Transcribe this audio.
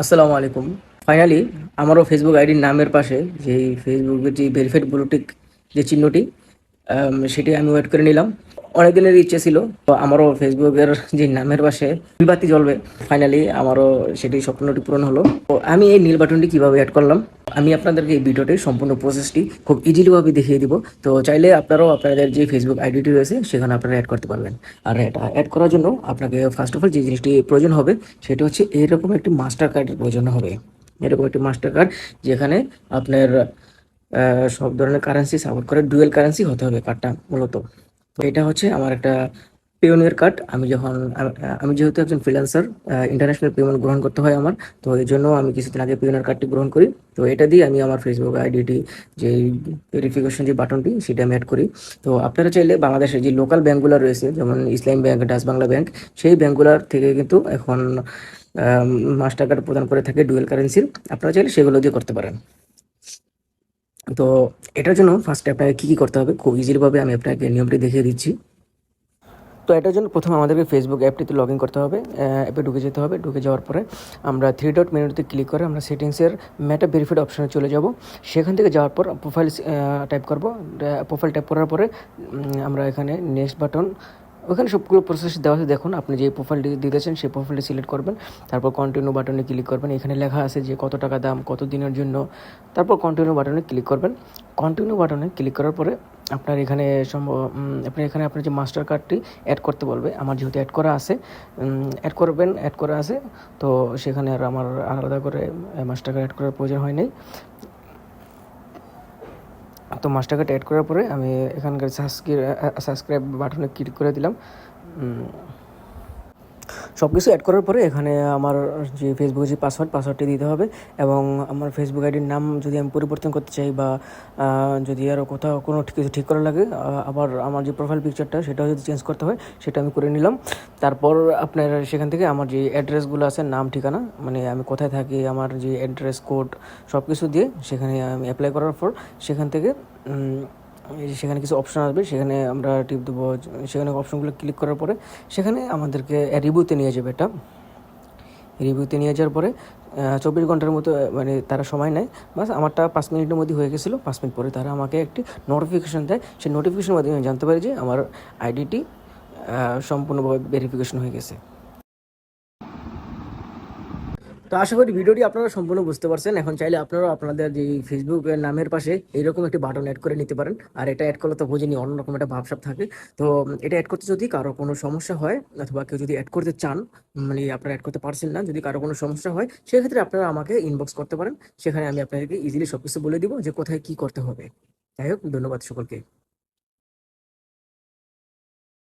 আসসালামু আলাইকুম। ফাইনালি আমারও ফেসবুক আইডির নামের পাশে যে ফেসবুকের যে ভেরিফাইড ব্লুটিক যে চিহ্নটি সেটি আমি ওয়েট করে নিলাম। অনেক দিনের ইচ্ছে ছিল আমারও ফেসবুকের যে নামের পাশে নীলবাতি জ্বলবে ফাইনালি আমারও সেটি স্বপ্নটি পূরণ হলো। তো আমি এই নীল বাটনটি কীভাবে অ্যাড করলাম, আমি আপনাদেরকে এই ভিডিওটি সম্পূর্ণ প্রসেসটি খুব ইজিলিভাবে দেখিয়ে দিব। তো চাইলে আপনারাও আপনাদের যে ফেসবুক আইডিটি রয়েছে, সেখানে আপনারা অ্যাড করতে পারবেন। আর এটা অ্যাড করার জন্য আপনাকে ফার্স্ট অফ অল যে জিনিসটি প্রয়োজন হবে, সেটা হচ্ছে এরকম একটি মাস্টার কার্ডের প্রয়োজন হবে। এরকম একটি মাস্টার কার্ড যেখানে আপনার সব ধরনের কারেন্সি সাপোর্ট করে ডুয়েল কারেন্সি হতে হবে কার্ডটা মূলত। তো এটা হচ্ছে আমার একটা পেওনিয়ার কার্ড আমি যখন, আমি যেহেতু একজন ফ্রিল্যান্সার ইন্টারন্যাশনাল পেমেন্ট গ্রহণ করতে হয় আমার, তো এই জন্য আমি কিছুদিন আগে পেওনিয়ার কার্ডটি গ্রহণ করি। তো এটা দিয়ে আমি আমার ফেসবুক আইডিটি যে ভেরিফিকেশন যে বাটনটি সেটা আমি অ্যাড করি। তো আপনারা চাইলে বাংলাদেশের যে লোকাল ব্যাঙ্কগুলো রয়েছে, যেমন Islam bank Dutch Bangla bank সেই ব্যাঙ্কগুলোর থেকে কিন্তু এখন মাস্টার কার্ড প্রদান করে থাকে ডুয়েল কারেন্সির আপনারা চাইলে সেগুলো দিয়ে করতে পারেন। তো এটার জন্য ফার্স্টে আপনাকে কী কী করতে হবে? খুব ইজিলি ভাবে আমি আপনাকে নিয়মটি দেখিয়ে দিচ্ছি। তো এটার জন্য প্রথমে আমাদেরকে ফেসবুক অ্যাপটিতে লগ ইন করতে হবে। অ্যাপে ঢুকে যেতে হবে। ঢুকে যাওয়ার পরে আমরা থ্রি ডট মেনুতে ক্লিক করে আমরা সেটিংসের মেটা ভেরিফাইড অপশানে চলে যাব। সেখান থেকে যাওয়ার পর প্রোফাইল টাইপ করব। প্রোফাইল টাইপ করার পরে আমরা এখানে নেক্সট বাটন ওখানে সবগুলো প্রসেস দেওয়া আছে। দেখুন, আপনি যে প্রোফাইলটি দিতেছেন, সেই প্রোফাইলটি সিলেক্ট করবেন। তারপর কন্টিনিউ বাটনে ক্লিক করবেন। এখানে লেখা আছে যে কত টাকা দাম, কত দিনের জন্য। তারপর কন্টিনিউ বাটনে ক্লিক করবেন। কন্টিনিউ বাটনে ক্লিক করার পরে আপনার এখানে সম্ভব আপনি এখানে আপনার যে মাস্টার কার্ডটি অ্যাড করতে বলবে, আমার যেহেতু অ্যাড করা আছে অ্যাড করবেন অ্যাড করা আছে, তো সেখানে আর আমার আলাদা করে মাস্টার কার্ড অ্যাড করার প্রয়োজন হয় নাই। তো মাস্টার টাকাটা অ্যাড করার পরে আমি এখানকার সাবস্ক্রাইব বাটনে ক্লিক করে দিলাম। সব কিছু অ্যাড করার পরে এখানে আমার যে ফেসবুকের যে পাসওয়ার্ড পাসওয়ার্ডটি দিতে হবে এবং আমার ফেসবুক আইডির নাম যদি আমি পরিবর্তন করতে চাই বা যদি আরও কোথাও কোনো কিছু ঠিক করা লাগে আবার আমার যে প্রোফাইল পিকচারটা সেটাও যদি চেঞ্জ করতে হয়, সেটা আমি করে নিলাম। তারপর আপনার সেখান থেকে আমার যে অ্যাড্রেসগুলো আছে, নাম, ঠিকানা মানে আমি কোথায় থাকি, আমার যে অ্যাড্রেস কোড সব কিছু দিয়ে সেখানে আমি অ্যাপ্লাই করার পর সেখান থেকে সেখানে কিছু অপশন আসবে, সেখানে আমরা টিপ দেবো, সেখানে অপশনগুলো ক্লিক করার পরে সেখানে আমাদেরকে রিভিউতে নিয়ে যাবে এটা। রিভিউতে নিয়ে যাওয়ার পরে চব্বিশ ঘণ্টার মতো মানে তারা সময় নেয়। বাস আমারটা পাঁচ মিনিটের মধ্যে হয়ে গেছিল, পাঁচ মিনিট পরে তারা আমাকে একটি নোটিফিকেশান দেয়। সেই নোটিফিকেশনের মাধ্যমে জানতে পারি যে আমার আইডিটি সম্পূর্ণভাবে ভেরিফিকেশন হয়ে গেছে। তো আশা করি ভিডিওটি আপনারা সম্পূর্ণ বুঝতে পারছেন। এখন চাইলে আপনারা আপনাদের যে ফেসবুকের নামের পাশে এইরকম একটি বাটন অ্যাড করে নিতে পারেন। আর এটা অ্যাড করলে তো বুঝিনি অন্যরকম একটা ভাবসাব থাকে। তো এটা অ্যাড করতে যদি কারও কোনো সমস্যা হয় অথবা কেউ যদি অ্যাড করতে চান মানে আপনারা অ্যাড করতে পারছেন না, যদি কারও কোনো সমস্যা হয়, সেক্ষেত্রে আপনারা আমাকে ইনবক্স করতে পারেন। সেখানে আমি আপনাদেরকে ইজিলি সব কিছু বলে দিব যে কোথায় কি করতে হবে। যাই হোক, ধন্যবাদ সকলকে।